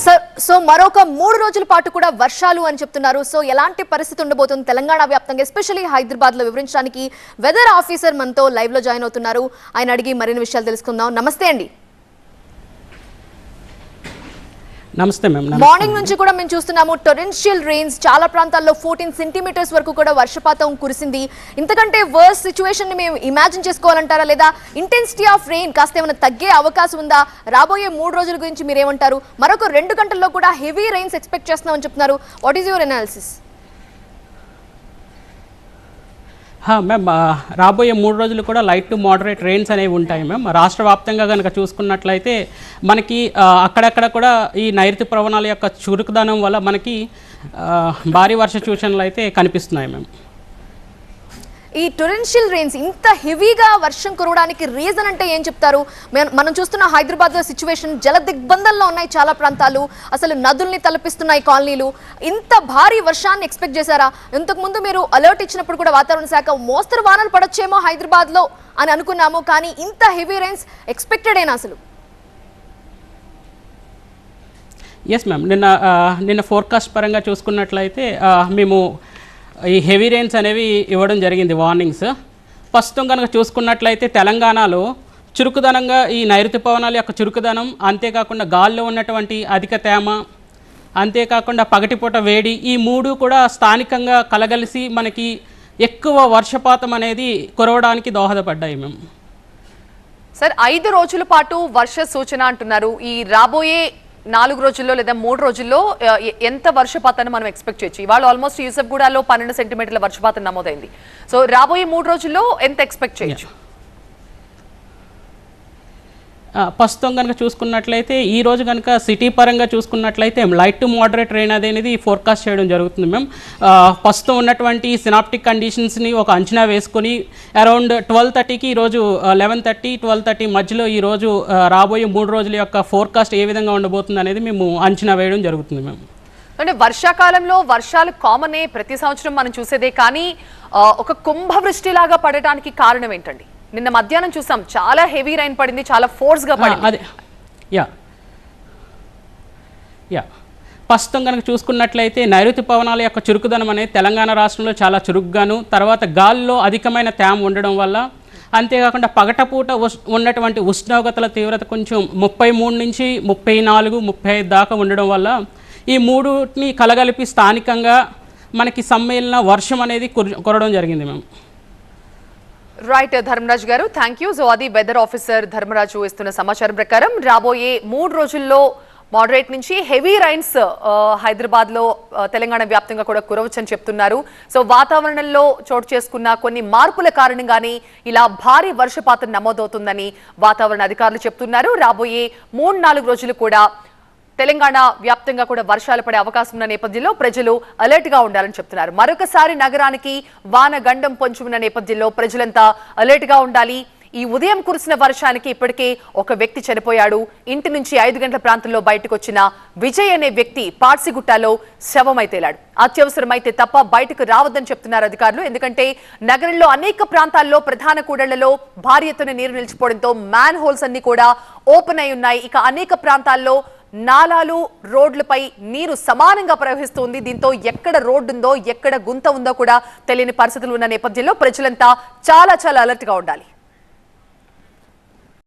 So so మరొక మూడు రోజుల పాటు కూడా వర్షాలు అని చెప్తున్నారు. సో ఎలాంటి పరిస్థితి ఉండబోతుంది తెలంగాణ వ్యాప్తంగా ఎస్పెషల్లీ హైదరాబాద్లో వివరించడానికి వెదర్ ఆఫీసర్ మనతో లైవ్లో జాయిన్ అవుతున్నారు. ఆయన అడిగి మరిన్ని విషయాలు తెలుసుకుందాం. నమస్తే అండి. నమస్తే మ్యామ్ మార్నింగ్ నుంచి కూడా మేము చూస్తున్నాము టొరెన్షియల్ రెయిన్స్ చాలా ప్రాంతాల్లో ఫోర్టీన్ సెంటీమీటర్స్ వరకు కూడా వర్షపాతం కురిసింది. ఇంతకంటే వర్స్ సిచ్యువేషన్ని మేము ఇమాజిన్ చేసుకోవాలంటారా లేదా? ఇంటెన్సిటీ ఆఫ్ రెయిన్ కాస్త ఏమైనా తగ్గే అవకాశం ఉందా? రాబోయే మూడు రోజుల గురించి మీరేమంటారు? మరొక రెండు గంటల్లో కూడా హెవీ రెయిన్స్ ఎక్స్పెక్ట్ చేస్తున్నామని చెప్తున్నారు. What is your analysis ma'am రాబోయే మూడు రోజులు కూడా లైట్ టు మోడరేట్ రెయిన్స్ అనేవి ఉంటాయి మ్యామ్ రాష్ట్ర వ్యాప్తంగా కనుక చూసుకున్నట్లయితే మనకి అక్కడక్కడ కూడా ఈ నైరుతి ప్రవణాల యొక్క చురుకుదనం వల్ల మనకి భారీ వర్ష సూచనలు అయితే కనిపిస్తున్నాయి మ్యామ్ ఈ టొరెన్షియల్ రెయిన్స్ ఇంత హెవీగా వర్షం కురవడానికి రీజన్ అంటే ఏం చెప్తారు? మనం చూస్తున్న హైదరాబాద్లో సిచ్యువేషన్ జల దిగ్బంధంలో ఉన్నాయి చాలా ప్రాంతాలు. అసలు నదుల్ని తలపిస్తున్నాయి కాలనీలు. ఇంత భారీ వర్షాన్ని ఎక్స్పెక్ట్ చేశారా? ఇంతకు ముందు మీరు అలర్ట్ ఇచ్చినప్పుడు కూడా వాతావరణ శాఖ మోస్తరు వానలు పడొచ్చేమో హైదరాబాద్లో అని అనుకున్నాము కానీ ఇంత హెవీ రెయిన్స్ ఎక్స్పెక్టెడ్ అయినా అసలు? ఎస్ మ్యామ్ నిన్న నిన్న ఫోర్కాస్ట్ పరంగా చూసుకున్నట్లయితే మేము ఈ హెవీ రెయిన్స్ అనేవి ఇవ్వడం జరిగింది వార్నింగ్స్ ప్రస్తుతం కనుక చూసుకున్నట్లయితే తెలంగాణలో చురుకుదనంగా ఈ నైరుతి పవనాల యొక్క చురుకుదనం అంతేకాకుండా గాల్లో ఉన్నటువంటి అధిక తేమ అంతేకాకుండా పగటిపూట వేడి ఈ మూడు కూడా స్థానికంగా కలగలిసి మనకి ఎక్కువ వర్షపాతం అనేది కురవడానికి దోహదపడ్డాయి మేము. సార్ ఐదు రోజుల పాటు వర్ష సూచన అంటున్నారు. ఈ రాబోయే నాలుగు రోజుల్లో లేదా మూడు రోజుల్లో ఎంత వర్షపాతాన్ని మనం ఎక్స్పెక్ట్ చేయొచ్చు? ఇవాళ ఆల్మోస్ట్ యూసఫ్గూడలో పన్నెండు సెంటీమీటర్ల వర్షపాతం నమోదైంది. సో రాబోయే మూడు రోజుల్లో ఎంత ఎక్స్పెక్ట్ చేయొచ్చు? ప్రస్తుతం కనుక చూసుకున్నట్లయితే ఈ రోజు కనుక సిటీ పరంగా చూసుకున్నట్లయితే లైట్ టు మోడరేట్ రెయిన్ అనేది ఫోర్కాస్ట్ చేయడం జరుగుతుంది మేము ప్రస్తుతం ఉన్నటువంటి సినాప్టిక్ కండిషన్స్ని ఒక అంచనా వేసుకొని అరౌండ్ ట్వెల్వ్ థర్టీకి ఈరోజు లెవెన్ థర్టీ ట్వెల్వ్ థర్టీ మధ్యలో ఈరోజు రాబోయే మూడు రోజుల యొక్క ఫోర్కాస్ట్ ఏ విధంగా ఉండబోతుంది అనేది మేము అంచనా వేయడం జరుగుతుంది మేము అంటే వర్షాకాలంలో వర్షాలు కామనే ప్రతి సంవత్సరం మనం చూసేదే కానీ ఒక కుంభవృష్టిలాగా పడటానికి కారణం ఏంటండి? నిన్న మధ్యాహ్నం చూసాం. చాలా హెవీ రైన్ పడింది చాలా ఫోర్స్గా ఆ, పడింది. అదే. యా. యా. ప్రస్తుతం కనుక చూసుకున్నట్లయితే నైరుతి పవనాల యొక్క చురుకుదనం అనేది తెలంగాణ రాష్ట్రంలో చాలా చురుగ్గాను తర్వాత గాల్లో అధికమైన తేమ ఉండడం వల్ల అంతేకాకుండా పగటపూట ఉన్నటువంటి ఉష్ణోగ్రతల తీవ్రత కొంచెం ముప్పై మూడు నుంచి ముప్పై నాలుగు ముప్పై ఐదు దాకా ఉండడం వల్ల ఈ మూడుని కలగలిపి స్థానికంగా మనకి సమ్మేళన వర్షం అనేది కుర కురడం జరిగింది మేము రైట్ ధర్మరాజు గారు. థ్యాంక్ యూ సో అది వెదర్ ఆఫీసర్ ధర్మరాజు ఇస్తున్న సమాచారం ప్రకారం రాబోయే మూడు రోజుల్లో మోడరేట్ నుంచి హెవీ రైన్స్ uh, హైదరాబాద్లో uh, తెలంగాణ వ్యాప్తంగా కూడా కురవచ్చని చెప్తున్నారు. సో వాతావరణంలో చోటు చేసుకున్న కొన్ని మార్పుల కారణంగానే ఇలా భారీ వర్షపాతం నమోదవుతుందని వాతావరణ అధికారులు చెప్తున్నారు. రాబోయే మూడు నాలుగు రోజులు కూడా తెలంగాణ వ్యాప్తంగా కూడా వర్షాలు పడే అవకాశం ఉన్న నేపథ్యంలో ప్రజలు అలర్ట్గా ఉండాలని చెప్తున్నారు. మరొకసారి నగరానికి వాన గండం పొంచున్న నేపథ్యంలో ప్రజలంతా అలర్ట్గా ఉండాలి. ఈ ఉదయం కురిసిన వర్షానికి ఇప్పటికే ఒక వ్యక్తి చనిపోయాడు. ఇంటి నుంచి ఐదు గంటల ప్రాంతంలో బయటకు వచ్చిన విజయ్ అనే వ్యక్తి పాడ్సిగుట్టాలో శవమై తేలాడు అత్యవసరమైతే తప్ప బయటకు రావద్దని చెప్తున్నారు అధికారులు. ఎందుకంటే నగరంలో అనేక ప్రాంతాల్లో ప్రధాన కూడళ్ళలో భారీ ఎత్తున నీరు నిలిచిపోవడంతో మ్యాన్ హోల్స్ అన్ని కూడా ఓపెన్ అయి ఉన్నాయి. ఇక అనేక ప్రాంతాల్లో నాలాలు రోడ్లపై నీరు సమానంగా ప్రవహిస్తుంది. దీంతో ఎక్కడ రోడ్డు ఉందో ఎక్కడ గుంత ఉందో కూడా తెలియని పరిస్థితులు ఉన్న నేపథ్యంలో ప్రజలంతా చాలా చాలా అలర్ట్గా ఉండాలి.